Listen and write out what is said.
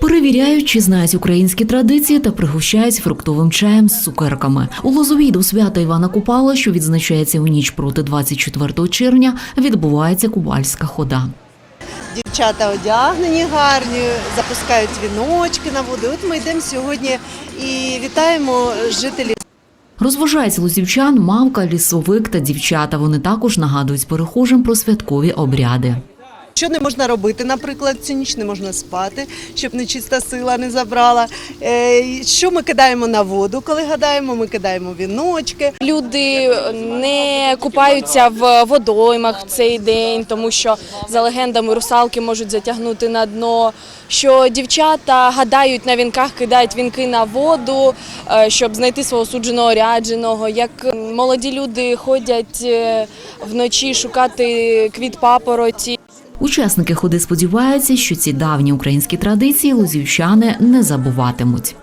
Перевіряють, чи знають українські традиції та пригощають фруктовим чаєм з цукерками. У Лозовій до свята Івана Купала, що відзначається у ніч проти 24 червня, відбувається кубальська хода. Дівчата одягнені гарні, запускають віночки на воду. От ми йдемо сьогодні і вітаємо жителів. Розважається лузівчан, мавка, лісовик та дівчата. Вони також нагадують перехожим про святкові обряди. Що не можна робити, наприклад, цю ніч не можна спати, щоб нечиста сила не забрала. Е, Що ми кидаємо на воду, коли гадаємо, ми кидаємо віночки. Люди не купаються в водоймах в цей день, тому що за легендами русалки можуть затягнути на дно. Що дівчата гадають на вінках, кидають вінки на воду, е, щоб знайти свого судженого рядженого. Як молоді люди ходять е, вночі шукати квіт папороті. Учасники ходи сподіваються, що ці давні українські традиції лозівчани не забуватимуть.